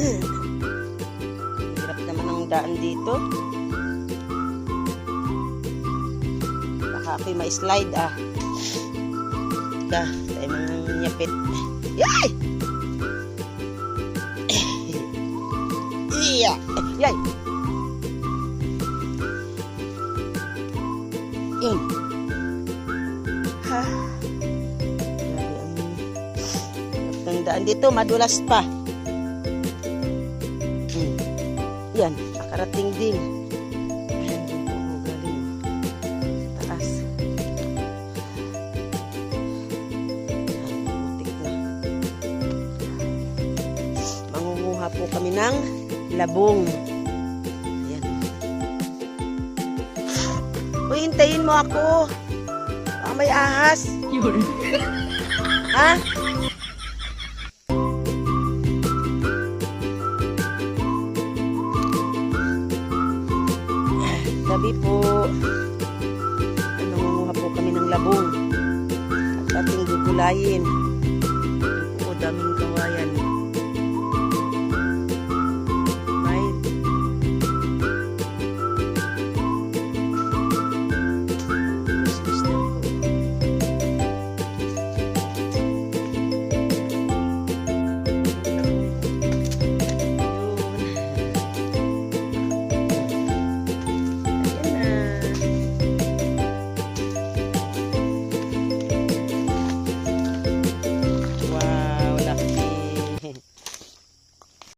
Hirap naman ang daan dito. Baka ako'y ma-slide ah. Ka, tayo mga nyapit. Yay! Iya! Yay! Yun. Ha. Ang daan dito, madulas pa. Yan, nakarating din. Ayan, galing. Taas. Ayan, butik na. Mangunguha po kami ng labong. Ayan. Uy, hintayin mo ako. Baka may ahas. Ha? Gabi po. Nangunguha po kami ng labong. At ating gugulayin.